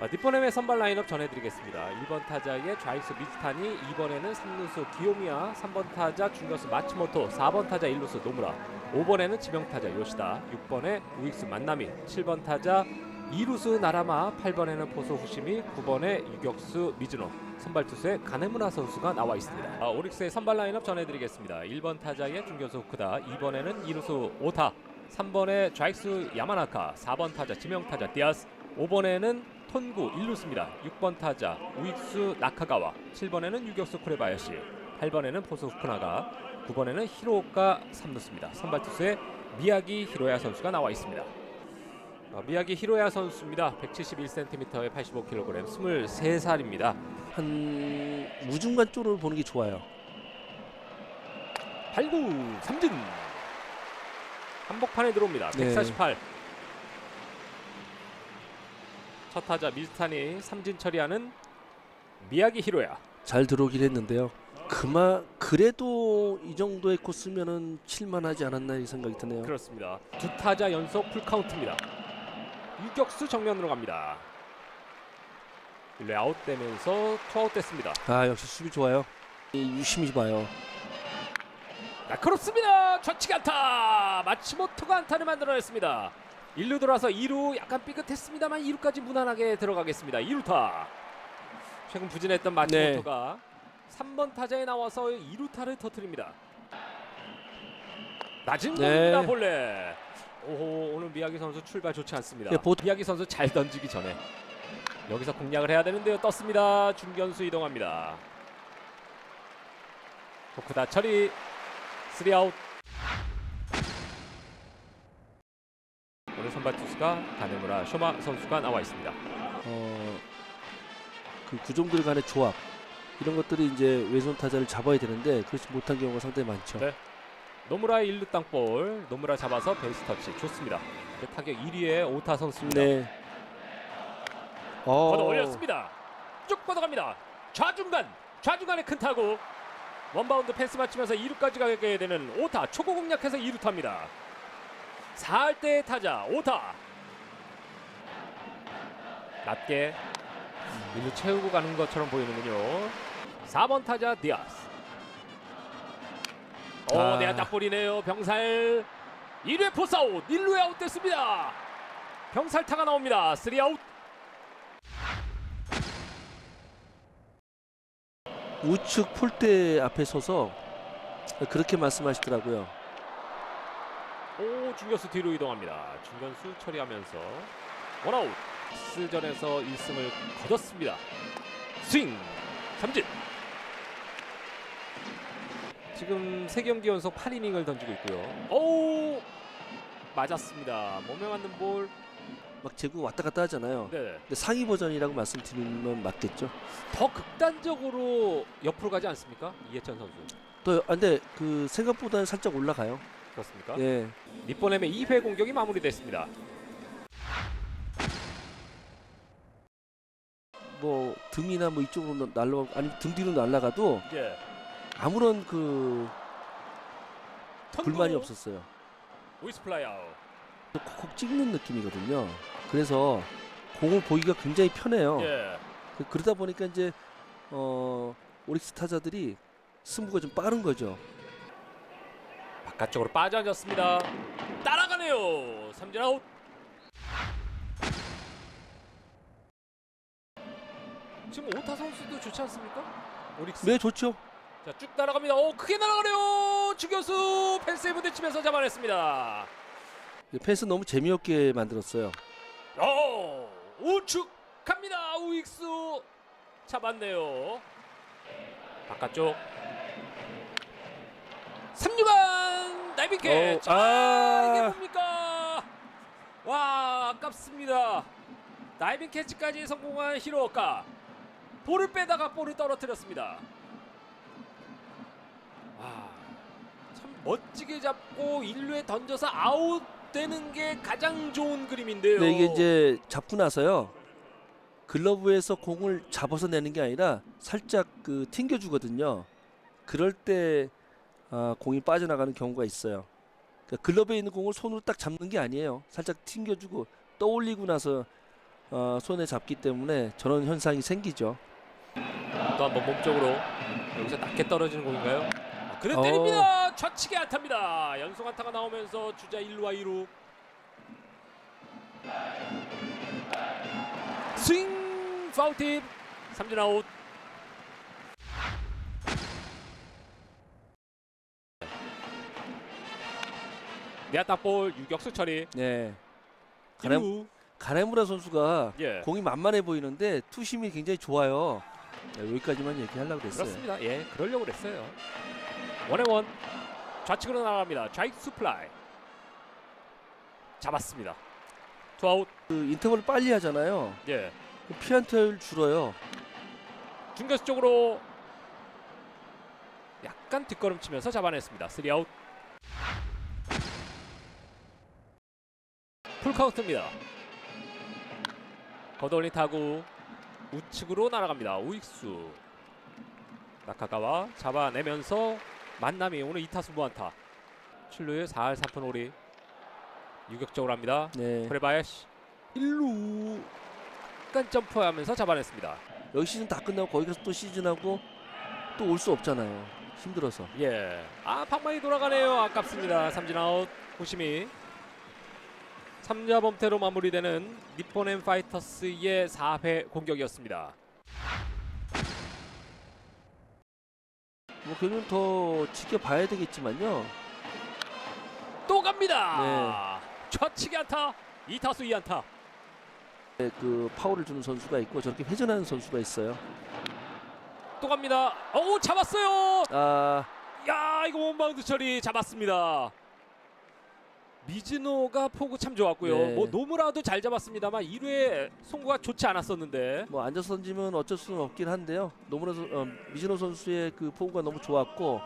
아, 니포넴의 선발 라인업 전해드리겠습니다. 1번 타자의 좌익수 미스타니, 2번에는 3루수 기요미야, 3번 타자 중견수 마츠모토, 4번 타자 1루수 노무라, 5번에는 지명타자 요시다, 6번에 우익수 만나미, 7번 타자 2루수 나라마, 8번에는 포수 후시미, 9번에 유격수 미즈노, 선발 투수에 가네무라 선수가 나와 있습니다. 아, 오릭스의 선발 라인업 전해드리겠습니다. 1번 타자의 중견수 후크다, 2번에는 2루수 오타, 3번에 좌익수 야마나카, 4번 타자 지명타자 디아스, 5번에는 톤구 1루수입니다. 6번 타자 우익수 나카가와, 7번에는 유격수 쿠레바야시, 8번에는 포수 후크나가, 9번에는 히로오카 3루수입니다. 선발 투수에 미야기 히로야 선수가 나와 있습니다. 아, 미야기 히로야 선수입니다. 171cm에 85kg, 23살입니다. 한 우중간 쪽으로 보는 게 좋아요. 8구 삼진 한복판에 들어옵니다. 네. 148. 첫 타자 미스탄이 삼진 처리하는 미야기 히로야. 잘 들어오긴 했는데요. 그마 그래도 이 정도의 코스면은 칠만하지 않았나 이 생각이 드네요. 그렇습니다. 두 타자 연속 풀 카운트입니다. 유격수 정면으로 갑니다. 1루 아웃되면서 투아웃 됐습니다. 아 역시 수비 좋아요. 이 유심히 봐요. 날카롭습니다. 좌측 안타. 마치모토가 안타를 만들어냈습니다. 1루 돌아서 2루 약간 삐끗했습니다만 2루까지 무난하게 들어가겠습니다. 2루타. 최근 부진했던 마치모토가 3번 타자에 나와서 2루타를 터뜨립니다. 낮은 네. 공입니다. 볼래. 오호 오늘 미야기 선수 출발 좋지 않습니다. 예, 보통- 미야기 선수 잘 던지기 전에 여기서 공략을 해야 되는데요. 떴습니다. 중견수 이동합니다. 호크다 처리 3아웃 오늘 선발 투수가 가네무라 쇼마 선수가 나와 있습니다. 어 그 구종들 간의 조합 이런 것들이 이제 왼손 타자를 잡아야 되는데 그렇지 못한 경우가 상당히 많죠. 네. 노무라의 1루 땅볼 노무라 잡아서 베이스 터치 좋습니다. 네, 타격 1위의 오타 선수입니다. 네. 어. 걷어 올렸습니다. 쭉 뻗어갑니다. 좌중간 좌중간에 큰 타구 원바운드 펜스 맞추면서 2루까지 가게 되는 오타 초고 공략해서 2루 탑니다. 4할 때 타자 오타 낮게 1루 채우고 가는 것처럼 보이는군요. 4번 타자 디아스 오 아. 내야 딱볼이네요 병살 1회 포스아웃 1루에 아웃됐습니다. 병살 타가 나옵니다. 3아웃 우측 폴대 앞에 서서 그렇게 말씀하시더라고요. 오 중견수 뒤로 이동합니다. 중견수 처리하면서 원아웃 스전에서 1승을 거뒀습니다. 스윙 삼진 지금 세 경기 연속 8이닝을 던지고 있고요. 오 맞았습니다. 몸에 맞는 볼. 막 제구 왔다 갔다 하잖아요. 네. 근데 상위 버전이라고 말씀드리면 맞겠죠. 더 극단적으로 옆으로 가지 않습니까? 이해찬 선수. 또 아, 근데 그 생각보다는 살짝 올라가요. 그렇습니까? 예. 니뽀넴의 2회 공격이 마무리됐습니다. 뭐 등이나 뭐 이쪽으로 날라 아니 등 뒤로 날아가도 예. 아무런 그 불만이 없었어요. 오이스 플라이 아웃. 콕콕 찍는 느낌이거든요. 그래서 공을 보기가 굉장히 편해요. 예. 그- 그러다 보니까 이제 어 오릭스 타자들이 승부가 좀 빠른 거죠. 바깥쪽으로 빠져앉았습니다. 따라가네요. 삼진 아웃. 지금 오타 선수도 좋지 않습니까? 오릭스. 네, 좋죠. 자, 쭉 따라갑니다. 오, 크게 날아가네요. 주교수 펜세이브 대치면서 잡아냈습니다. 이 패스 너무 재미없게 만들었어요. 오, 우측 갑니다. 우익수 잡았네요. 바깥쪽. 3루간 나이빙 캐치. 어, 아, 이게 아. 뭡니까? 와, 아깝습니다. 다이빙 캐치까지 성공한 히로오카. 볼을 빼다가 볼을 떨어뜨렸습니다. 와, 참 멋지게 잡고 1루에 던져서 아웃 되는 게 가장 좋은 그림인데요. 근데 이게 이제 잡고 나서요. 글러브에서 공을 잡아서 내는 게 아니라 살짝 그 튕겨 주거든요. 그럴 때 아, 공이 빠져나가는 경우가 있어요. 그러니까 글러브에 있는 공을 손으로 딱 잡는 게 아니에요. 살짝 튕겨 주고 떠올리고 나서 어, 손에 잡기 때문에 저런 현상이 생기죠. 또 한번 몸쪽으로 여기서 낮게 떨어지는 공인가요? 아, 그래 어. 때립니다. 좌측에 안타입니다. 연속 안타가 나오면서 주자 1루와 2루. 스윙 파울팁 삼진 아웃. 내야 땅볼 유격수 처리. 네. 가레, 1루. 가레무라 선수가 예. 공이 만만해 보이는데 투심이 굉장히 좋아요. 네, 여기까지만 얘기하려고 그랬어요. 그렇습니다. 예, 그러려고 그랬어요. 원앤원 좌측으로 나갑니다. 좌익 수 플라이 잡았습니다. 투아웃. 그 인터벌을 빨리 하잖아요. 예, 그 피안타율 줄어요. 중교수 쪽으로 약간 뒷걸음치면서 잡아냈습니다. 쓰리아웃. 풀카운트입니다. 걷어올린 타구 우측으로 날아갑니다. 우익수 나카가와 잡아내면서 만남이 오늘 2타수 무안타 출루에 4할 3푼 5리 유격적으로 합니다. 네. 프레바야시 1루 약간 점프하면서 잡아냈습니다. 여기 시즌 다 끝나고 거기 가서 또 시즌하고 또 올 수 없잖아요. 힘들어서. 예. 아, 방망이 돌아가네요. 아깝습니다. 삼진 아웃. 호심이 3자 범퇴로 마무리되는 니폰 앤 파이터스의 4회 공격이었습니다. 뭐 그러면 더 지켜봐야 되겠지만요. 또 갑니다. 좌측에 안타. 2타수 2안타. 네, 그 파워를 주는 선수가 있고 저렇게 회전하는 선수가 있어요. 또 갑니다. 오, 잡았어요. 아, 야, 이거 원바운드 처리 잡았습니다. 미즈노가 포구 참 좋았고요. 네. 뭐 노무라도 잘 잡았습니다만 1회 송구가 좋지 않았었는데 뭐 앉아서 던지면 어쩔 수는 없긴 한데요. 노무라 선, 어, 미즈노 선수의 그 포구가 너무 좋았고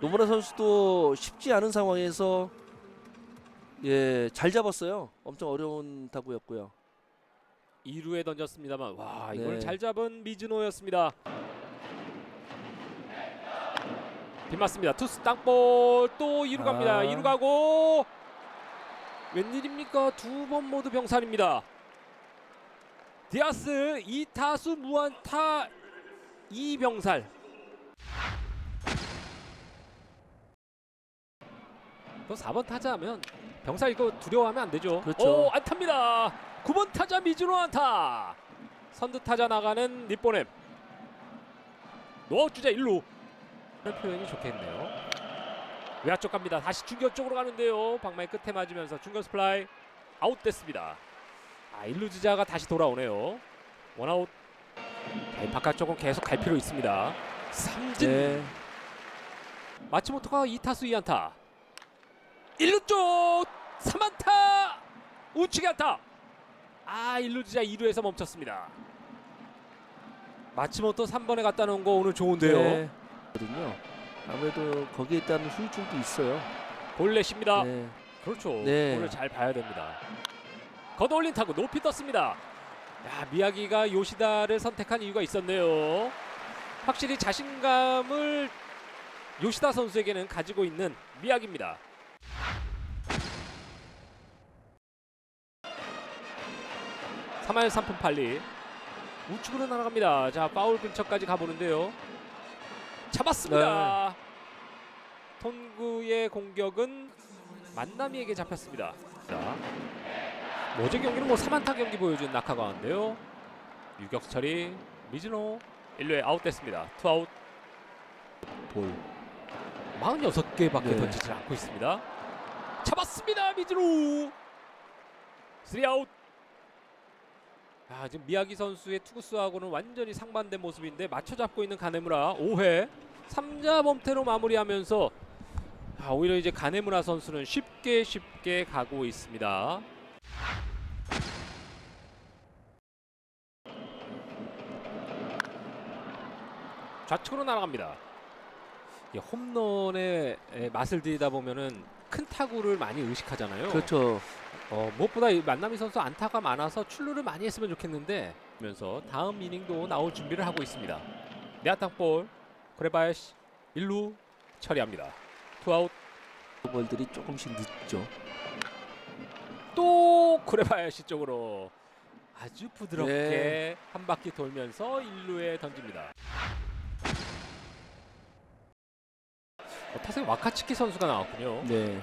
노무라 선수도 쉽지 않은 상황에서 예, 잘 잡았어요. 엄청 어려운 타구였고요. 2루에 던졌습니다만 와 이걸 네. 잘 잡은 미즈노였습니다. 빗맞습니다. 투스 땅볼 또 2루 갑니다. 아. 2루 가고 웬일입니까? 두 번 모두 병살입니다. 디아스 2타수 무안타 2병살 또 4번 타자하면 병살 이거 두려워하면 안 되죠. 그렇죠. 오 안타입니다. 9번 타자 미즈노 안타. 선두 타자 나가는 니뽀넴. 노아웃 주자 1루. 이런 표현이 좋겠네요. 외야 쪽 갑니다. 다시 중견 쪽으로 가는데요. 방망이 끝에 맞으면서 중견 스플라이 아웃됐습니다. 아 1루 주자가 다시 돌아오네요. 원아웃. 자, 이 바깥쪽은 계속 갈 필요 있습니다. 삼진 네. 마치모토가 2타수 2안타 1루 쪽 3안타 우측에 안타 아 1루 주자 2루에서 멈췄습니다 마치모토 3번에 갖다 놓은 거 오늘 좋은데요 네. 거든요. 아무래도 거기에 따른 후유증도 있어요. 볼넷입니다. 네. 그렇죠. 네. 오늘 잘 봐야 됩니다. 걷어올린 타구 높이 떴습니다. 야 미야기가 요시다를 선택한 이유가 있었네요. 확실히 자신감을 요시다 선수에게는 가지고 있는 미야기입니다. 삼할 3푼 8리. 우측으로 날아갑니다. 자 파울 근처까지 가보는데요 잡았습니다 톤구의 공격은 만남이에게 잡혔습니다. 자, 어제 경기는 뭐 3안타 경기 보여준 낙하가인데요. 유격 처리 미즈노 1루에 아웃됐습니다. 투아웃 볼. 46개밖에 네. 던지지 않고 있습니다. 잡았습니다. 미즈노 3아웃 아, 지금 미야기 선수의 투구수하고는 완전히 상반된 모습인데 맞춰 잡고 있는 가네무라 5회 3자 범퇴로 마무리하면서 아, 오히려 이제 가네무라 선수는 쉽게 쉽게 가고 있습니다. 좌측으로 날아갑니다. 이 홈런의 에, 맛을 들이다 보면은 큰 타구를 많이 의식하잖아요. 그렇죠. 어, 무엇보다 이 만남이 선수 안타가 많아서 출루를 많이 했으면 좋겠는데 면서 다음 이닝도 나올 준비를 하고 있습니다. 내아땅볼 그레바야시 1루 처리합니다. 투아웃 볼들이 조금씩 늦죠. 또 쿠레바야시 쪽으로 아주 부드럽게 네. 한 바퀴 돌면서 1루에 던집니다. 어, 타석에 와카츠키 선수가 나왔군요. 네.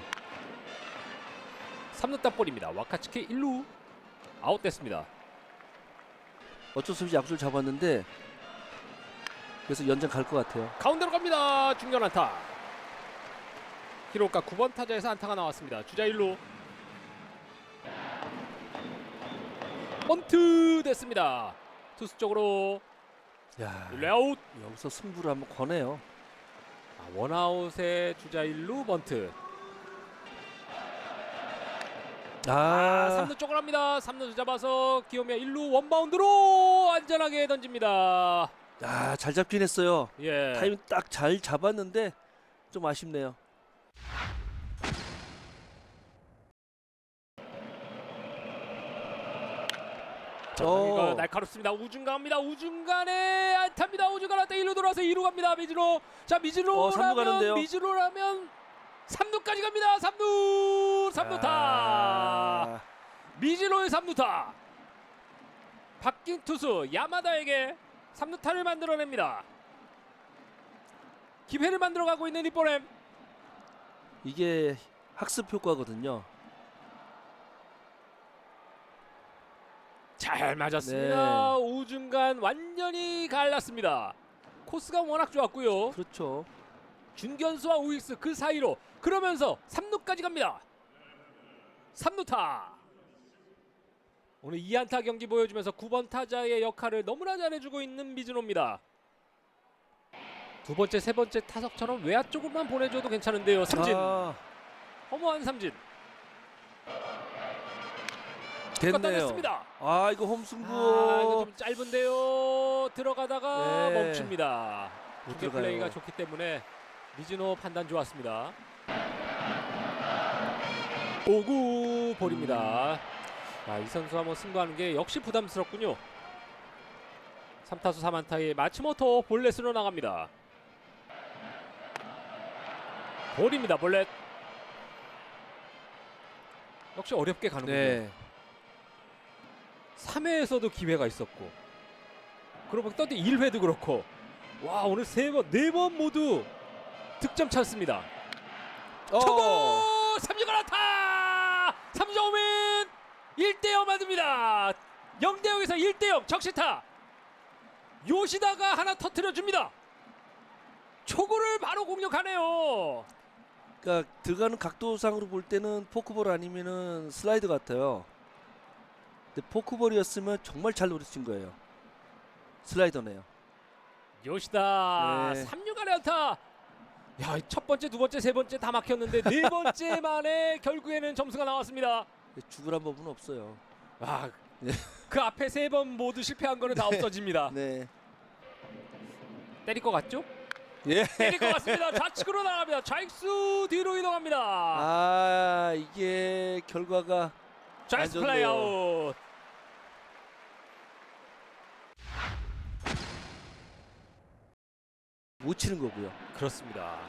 3루 땅볼입니다. 와카츠키 1루 아웃됐습니다. 어쩔 수 없이 약수를 잡았는데 그래서 연장 갈 것 같아요. 가운데로 갑니다. 중견 안타. 기록가 9번 타자에서 안타가 나왔습니다. 주자 1루. 번트 됐습니다. 투수 쪽으로 야, 1루 아웃. 여기서 승부를 한번 거네요. 아, 원아웃에 주자 1루 번트. 아, 아, 3루 쪽으로 합니다. 3루 잡아서 기욤이야 1루 원바운드로 안전하게 던집니다. 아, 잘 잡긴 했어요. 예. 타이밍 딱 잘 잡았는데 좀 아쉽네요. 자, 오. 날카롭습니다. 우중간 갑니다. 우중간에 안타입니다. 우중간 안타 1루 돌아서 2루 갑니다. 미즈로. 자, 어, 미즈로라면 가는데요? 미즈로라면 3루까지 갑니다. 3루. 3루타. 아, 미즈로의 3루타. 바뀐 투수 야마다에게 3루타를 만들어냅니다. 기회를 만들어가고 있는 이뽀렘. 이게 학습 효과거든요. 잘 맞았습니다. 네. 우중간 완전히 갈랐습니다. 코스가 워낙 좋았고요. 그렇죠. 중견수와 우익수 그 사이로 그러면서 3루까지 갑니다. 3루타. 오늘 2안타 경기 보여주면서 9번 타자의 역할을 너무나 잘해주고 있는 미즈노입니다. 두 번째, 세 번째 타석처럼 외야 쪽으로만 보내줘도 괜찮은데요. 삼진. 아, 허무한 삼진. 됐네요. 걷어냈습니다. 아, 이거 홈승부. 아, 이거 좀 짧은데요. 들어가다가 네. 멈춥니다. 못 두개 들어가요. 플레이가 좋기 때문에 미즈노 판단 좋았습니다. 오구 볼입니다. 아, 이 선수와 뭐 승부하는 게 역시 부담스럽군요. 3타수 3안타의 마츠모토 볼넷으로 나갑니다. 볼입니다. 볼넷. 역시 어렵게 가는군요. 네. 3회에서도 기회가 있었고 그러고 보니 또 1회도 그렇고 와 오늘 세번네 번 모두 득점 찬스입니다. 어. 초구 삼진을 안타 삼정민 1대0 만듭니다. 0대 0에서 1대 0 적시타 요시다가 하나 터트려 줍니다. 초구를 바로 공격하네요. 그러니까 들어가는 각도상으로 볼 때는 포크볼 아니면은 슬라이드 같아요. 근데 포크볼이었으면 정말 잘 노려친 거예요. 슬라이더네요. 요시다 네. 3루간의 안타. 야, 첫 번째, 두 번째, 세 번째 다 막혔는데 네 번째 만에 결국에는 점수가 나왔습니다. 죽으란 법은 없어요. 아, 네. 그 앞에 세 번 모두 실패한 거는 다 없어집니다. 네. 때릴 것 같죠? 예. 때릴 것 같습니다. 좌측으로 나갑니다. 좌익수 뒤로 이동합니다. 아 이게 결과가 좌익수 안 플레이 좋네요. 아웃. 못 치는 거고요. 그렇습니다.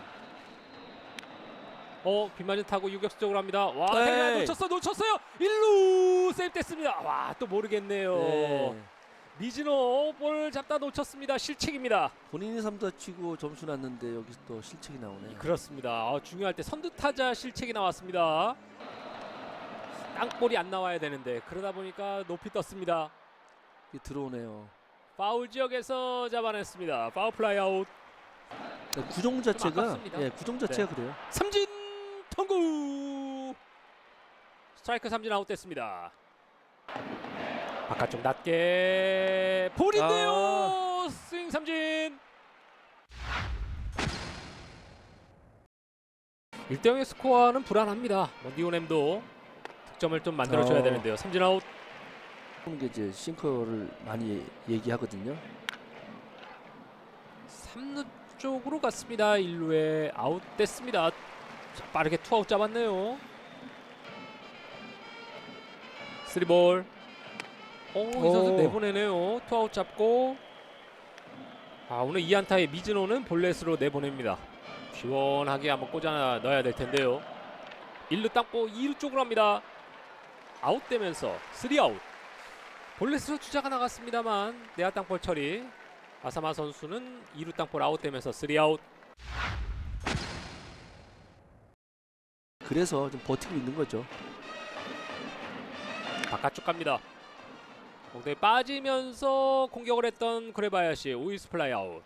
어, 빗맞은 타고 유격수 쪽으로 합니다. 와, 에이. 태그가 놓쳤어, 놓쳤어요. 1루 세이프 됐습니다. 와, 또 모르겠네요. 네. 미즈노 볼 잡다 놓쳤습니다. 실책입니다. 본인이 삼다 치고 점수 났는데 여기서 또 실책이 나오네요. 그렇습니다. 아, 중요할 때 선두 타자 실책이 나왔습니다. 땅볼이 안 나와야 되는데 그러다 보니까 높이 떴습니다. 들어오네요. 파울 지역에서 잡아냈습니다. 파울 플라이 아웃. 네, 구종 자체가. 예, 구종 자체가 그래요. 삼진 통구. 스트라이크 삼진 아웃됐습니다. 바깥쪽 낮게 볼인데요. 아. 스윙 삼진. 1대0의 스코어는 불안합니다. 뭐 니오넴도 득점을 좀 만들어줘야 어. 되는데요. 삼진 아웃. 그런 게 이제 싱커를 많이 얘기하거든요. 3루 쪽으로 갔습니다. 1루에 아웃됐습니다. 자, 빠르게 투아웃 잡았네요. 3볼. 오, 이 선수 오. 내보내네요. 투아웃 잡고. 아, 오늘 2안타의 미즈노는 볼넷으로 내보냅니다. 시원하게 한번 꽂아 넣어야 될 텐데요. 1루 땅보 2루 쪽으로 합니다. 아웃되면서 3아웃. 볼넷으로 주자가 나갔습니다만 내야 땅볼 처리. 아사마 선수는 2루 땅볼 아웃되면서 3아웃. 그래서 좀 버티고 있는 거죠. 바깥쪽 갑니다. 엉덩이 빠지면서 공격을 했던 그레바야시 우이스 플라이 아웃.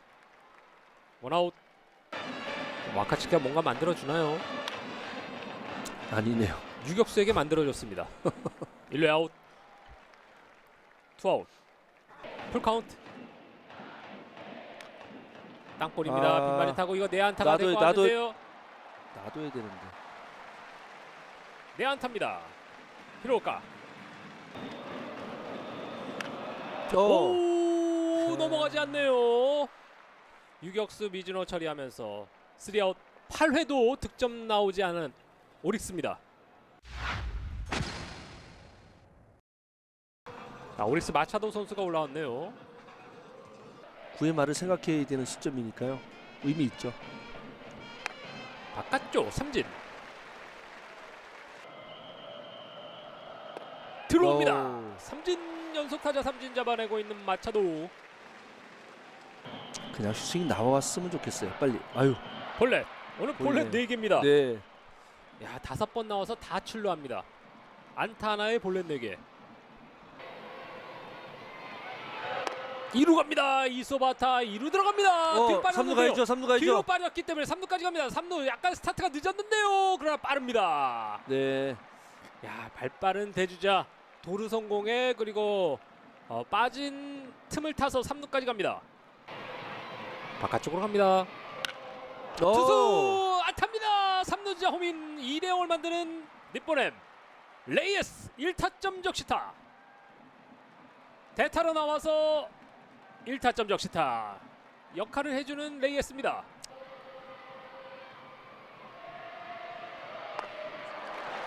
원아웃. 와카츠키가 뭔가 만들어 주나요? 아니네요. 유격수에게 만들어줬습니다. 1루 아웃. 투아웃. 풀 카운트. 땅볼입니다. 아, 빈발이 타고 이거 내안타가 나도- 될것 나도- 같은데요. 놔둬야 되는데. 내안타입니다. 히로카. 어. 오 넘어가지 않네요. 유격수 미즈노 처리하면서 3아웃 8회도 득점 나오지 않은 오릭스입니다. 아, 오릭스 마차도 선수가 올라왔네요. 구의 말을 생각해야 되는 시점이니까요. 의미 있죠. 바깥쪽 삼진 들어옵니다. 오. 삼진 연속 타자 삼진 잡아내고 있는 마차도 그냥 슈팅이 나왔으면 좋겠어요. 빨리. 아유. 볼넷 오늘 볼넷 볼넷. 네 개입니다. 네. 야 다섯 번 나와서 다 출루합니다. 안타 하나에 볼넷 네 개. 2루 갑니다. 이소바타 2루 들어갑니다. 어, 3루 빠졌는데요. 가야죠. 3루 뒤로 가야죠. 빠졌기 때문에 3루까지 갑니다. 3루 약간 스타트가 늦었는데요. 그러나 빠릅니다. 네. 야 발빠른 대주자 도루 성공에 그리고 어, 빠진 틈을 타서 3루까지 갑니다. 바깥쪽으로 갑니다. 어. 투수 안타입니다. 3루 주자 호민 2대 0을 만드는 니뽀넴 레이에스 1타점 적시타 대타로 나와서 1타점 적시타 역할을 해주는 레이에스입니다.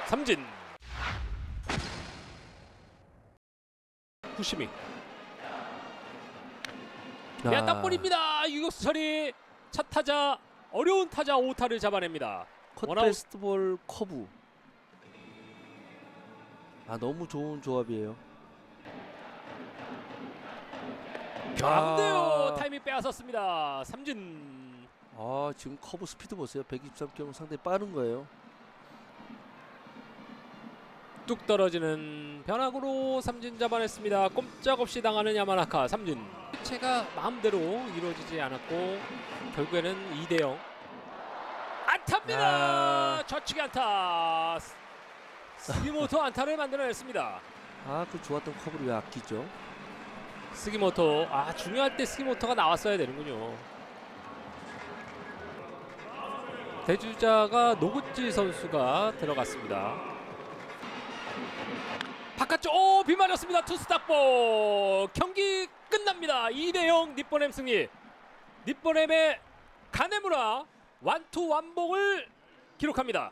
삼진 후시미 아. 야 땅볼입니다. 유격수 처리 첫 타자 어려운 타자 5타를 잡아냅니다. 컷 원아웃. 페스티벌 커브. 아 너무 좋은 조합이에요. 변화군데요. 아. 타이밍 빼앗았습니다. 삼진 아 지금 커브 스피드 보세요. 123km 상당히 빠른 거예요. 뚝 떨어지는 변화구로 삼진 잡아냈습니다. 꼼짝없이 당하는 야마나카 삼진. 체가 마음대로 이루어지지 않았고 결국에는 2대 0. 안타입니다. 아. 좌측에 안타. 스기모토 안타를 만들어냈습니다. 아 그 좋았던 커브를 왜 아끼죠? 스기모토 아 중요할 때 스기모토가 나왔어야 되는군요. 대주자가 노구찌 선수가 들어갔습니다. 바깥쪽 오 비맞았습니다. 투스 닥볼 경기 끝납니다. 2대0 니뽀넴 승리. 니뽀넴의 가네무라 완투 완봉을 기록합니다.